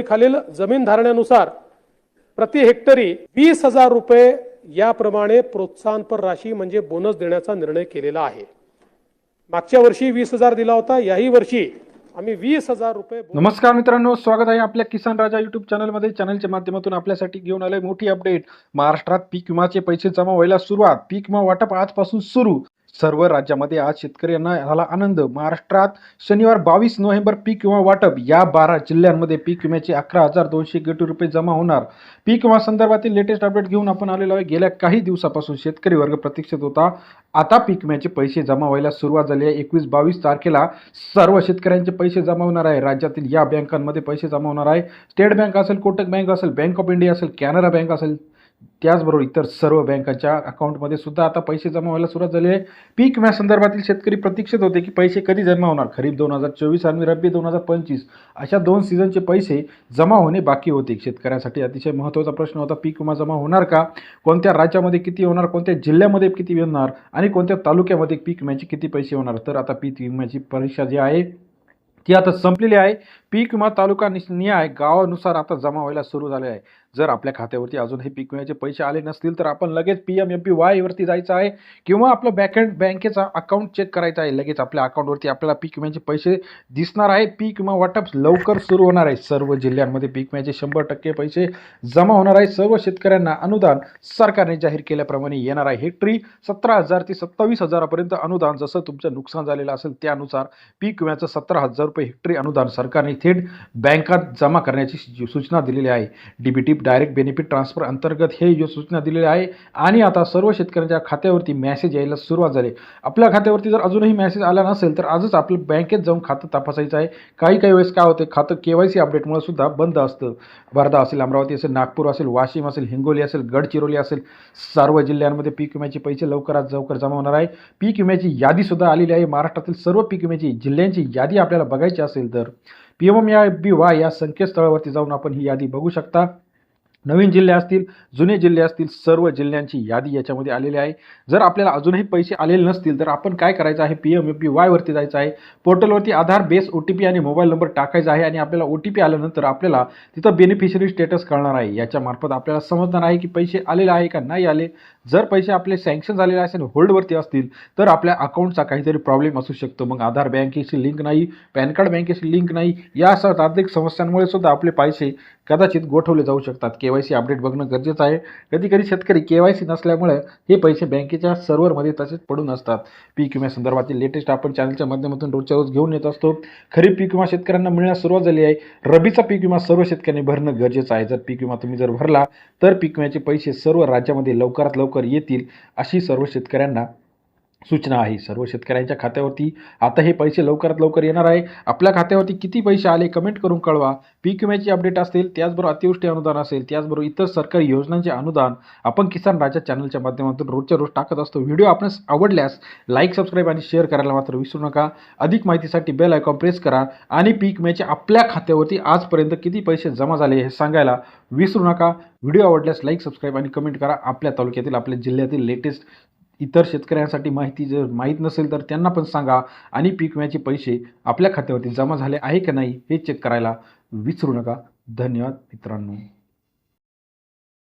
खालील जमीन धारण्यानुसार प्रति हेक्टरी वीस हजार रुपये याप्रमाणे प्रोत्साहनपर राशी म्हणजे बोनस देण्याचा निर्णय केलेला आहे. मागच्या वर्षी वीस हजार दिला होता याही वर्षी आम्ही वीस हजार रुपये नमस्कार मित्रांनो स्वागत आहे आपल्या किसान राजा युट्यूब चॅनलमध्ये. चॅनलच्या माध्यमातून आपल्यासाठी घेऊन आले मोठी अपडेट महाराष्ट्रात पीक विमाचे पैसे जमा व्हायला सुरुवात. पीक विमा वाटप आजपासून सुरू. सर्व राज्यामध्ये आज शेतकऱ्यांना झाला आनंद. महाराष्ट्रात शनिवार बावीस नोव्हेंबर पीक विमा वाटप. या बारा जिल्ह्यांमध्ये पीक विम्याचे अकरा हजार दोनशे कोटी रुपये जमा होणार. पीक विमा संदर्भातील लेटेस्ट अपडेट घेऊन आपण आलेलो आहे. गेल्या काही दिवसापासून शेतकरी वर्ग प्रतीक्षित होता. आता पीक विम्याचे पैसे जमा व्हायला सुरुवात झाली आहे. एकवीस बावीस तारखेला सर्व शेतकऱ्यांचे पैसे जमा होणार आहे. राज्यातील या बँकांमध्ये पैसे जमा होणार आहे. स्टेट बँक असेल कोटक बँक असेल बँक ऑफ इंडिया असेल कॅनरा बँक असेल त्याचबरोबर इतर सर्व बँकांच्या अकाउंटमध्ये सुद्धा आता पैसे जमा व्हायला सुरुवात झाली आहे. पीक विम्या संदर्भातील शेतकरी प्रतीक्षित होते की पैसे कधी जमा होणार? खरीप दोन हजार चोवीस आणि रब्बी दोन हजार पंचवीस अशा दोन सीझनचे पैसे जमा होणे बाकी होते. शेतकऱ्यांसाठी अतिशय महत्त्वाचा प्रश्न होता पीक विमा जमा होणार का? कोणत्या राज्यामध्ये किती होणार? कोणत्या जिल्ह्यामध्ये किती होणार? आणि कोणत्या तालुक्यामध्ये पीक विम्याचे किती पैसे होणार? तर आता पीक विम्याची परीक्षा जी आहे ती आता संपलेली आहे. पीक विमा तालुका निस निहाय गावानुसार आता जमा व्हायला सुरू झाले आहे. जर आपल्या खात्यावरती अजूनही पीक विम्याचे पैसे आले नसतील तर आपण लगेच पी एम एम पी वायवरती जायचं आहे किंवा आपलं बँकेंड बँकेचा अकाउंट चेक करायचा आहे. लगेच आपल्या अकाउंटवरती आपल्याला पीक विम्याचे पैसे दिसणार आहे. पीक विमा वाटप लवकर सुरू होणार आहे. सर्व जिल्ह्यांमध्ये पीक विम्याचे शंभर टक्के पैसे जमा होणार आहे. सर्व शेतकऱ्यांना अनुदान सरकारने जाहीर केल्याप्रमाणे येणार आहे. हेक्टरी सतरा हजार ते सत्तावीस हजारापर्यंत अनुदान जसं तुमचं नुकसान झालेलं असेल त्यानुसार पीक विम्याचं सतरा हजार रुपये हेक्टरी अनुदान सरकारने थेट बँकात जमा करण्याची सूचना दिलेली आहे. डीबीटी डायरेक्ट बेनिफिट ट्रान्सफर अंतर्गत हे यो सूचना दिलेली आहे आणि आता सर्व शेतकऱ्यांच्या खात्यावरती मॅसेज यायला सुरुवात झाली. आपल्या खात्यावरती जर अजूनही मेसेज आला नसेल तर आजच आपलं बँकेत जाऊन खातं तपासायचं आहे. काही काही वेळेस काय होते खातं के वाय सी अपडेटमुळे सुद्धा बंद असतं. वर्धा असेल अमरावती असेल नागपूर असेल वाशिम असेल हिंगोली असेल गडचिरोली असेल सर्व जिल्ह्यांमध्ये पीक विम्याचे पैसे लवकरात लवकर जमा होणार आहे. पीक विम्याची यादीसुद्धा आलेली आहे. महाराष्ट्रातील सर्व पीक विम्याची जिल्ह्यांची यादी आपल्याला बघायची असेल तर पी एम एम या बी वाय या संकेतस्थळावरती जाऊन आपण ही यादी बघू शकता. नवीन जिल्हे असतील जुने जिल्हे असतील सर्व जिल्ह्यांची यादी याच्यामध्ये आलेली आहे. जर आपल्याला अजूनही पैसे आलेले नसतील तर आपण काय करायचं आहे? पी एम एम पी वायवरती जायचं आहे. पोर्टलवरती Aadhaar base O T P आणि मोबाईल नंबर टाकायचा आहे आणि आपल्याला ओ टी पी आल्यानंतर आपल्याला तिथं बेनिफिशरी स्टेटस कळणार आहे. याच्यामार्फत आपल्याला समजणार आहे की पैसे आलेले आहे का नाही आले. जर पैसे आपले सँक्शन झालेले असेल होल्डवरती असतील तर आपल्या अकाउंटचा काहीतरी प्रॉब्लेम असू शकतो. मग आधार बँकेशी लिंक नाही पॅन कार्ड बँकेशी लिंक नाही या सर्व आर्थिक समस्यांमुळे सुद्धा आपले पैसे कदाचित गोठवले जाऊ शकतात. के वाय सी अपडेट बघणं गरजेचं आहे. कधी कधी शेतकरी के वाय सी नसल्यामुळे हे पैसे बँकेच्या सर्व्हरमध्ये तसेच पडून असतात. पीक विम्या संदर्भातील लेटेस्ट आपण चॅनलच्या माध्यमातून रोजच्या रोज घेऊन येत असतो. खरीप पीक विमा शेतकऱ्यांना मिळण्यास सुरुवात झाली आहे. रबीचा पीक विमा सर्व शेतकऱ्यांनी भरणं गरजेचं आहे. जर पीक विमा तुम्ही जर भरला तर पीक विम्याचे पैसे सर्व राज्यामध्ये लवकरात लवकर लवकर येतील अशी सर्व शेतकऱ्यांना सूचना आहे. सर्व शेतकऱ्यांच्या खात्यावरती आता हे पैसे लवकरात लवकर येणार आहे. आपल्या खात्यावरती किती पैसे आले कमेंट करून कळवा. पीक विम्याची अपडेट असतील त्याचबरोबर अतिवृष्टी अनुदान असेल त्याचबरोबर इतर सरकारी योजनांचे अनुदान आपण किसान राजा चॅनलच्या माध्यमातून रोजच्या रोज टाकत असतो. व्हिडिओ आपणास आवडल्यास लाईक सबस्क्राईब आणि शेअर करायला मात्र विसरू नका. अधिक माहितीसाठी बेल आयकॉन प्रेस करा आणि पीक विम्याचे आपल्या खात्यावरती आजपर्यंत किती पैसे जमा झाले हे सांगायला विसरू नका. व्हिडिओ आवडल्यास लाईक सबस्क्राईब आणि कमेंट करा. आपल्या तालुक्यातील आपल्या जिल्ह्यातील लेटेस्ट इतर शेतकऱ्यांसाठी माहिती जर माहीत नसेल तर त्यांना पण सांगा आणि पीक विम्याचे पैसे आपल्या खात्यावरती जमा झाले आहे का नाही हे चेक करायला विसरू नका. धन्यवाद मित्रांनो.